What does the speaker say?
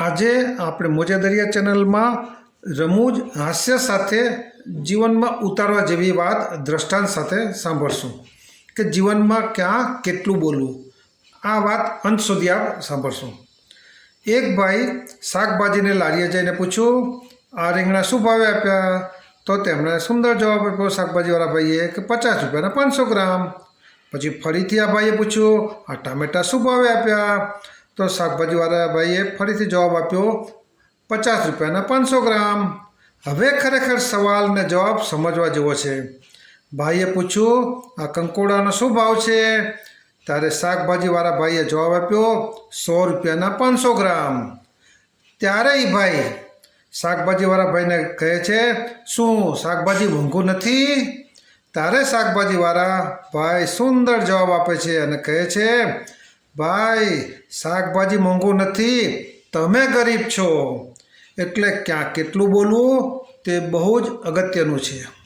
આજે આપણે મોજા દરિયા ચેનલમાં રમૂજ હાસ્ય સાથે જીવનમાં ઉતારવા જેવી વાત દ્રષ્ટાંત સાથે સાંભળશું કે જીવનમાં ક્યાં કેટલું બોલવું. આ વાત અંત સુધી આપ સાંભળશું. એક ભાઈ શાકભાજીને લારીએ જઈને પૂછ્યું, આ રીંગણા શું ભાવે આપ્યા? તો તેમણે સુંદર જવાબ આપ્યો, શાકભાજીવાળા ભાઈએ કે પચાસ રૂપિયાના પાંચસો ગ્રામ. પછી ફરીથી આ ભાઈએ પૂછ્યું, આ ટામેટા શું ભાવે આપ્યા? તો શાકભાજીવાળા ભાઈએ ફરીથી જવાબ આપ્યો, પચાસ રૂપિયાના પાંચસો ગ્રામ. હવે ખરેખર સવાલ ને જવાબ સમજવા જેવો છે. ભાઈએ પૂછ્યું, આ કંકોડાનો શું ભાવ છે? ત્યારે શાકભાજીવાળા ભાઈએ જવાબ આપ્યો, સો રૂપિયાના પાંચસો ગ્રામ. ત્યારે એ ભાઈ શાકભાજીવાળા ભાઈને કહે છે, શું શાકભાજી મોંઘું નથી? તારે શાકભાજીવાળા ભાઈ સુંદર જવાબ આપે છે અને કહે છે ભાઈ, શાકભાજી મોંઘું નથી. તમે ગરીબ છો. એટલે ક્યાં કેટલું બોલવું? તે બહુ જ અગત્યનું છે.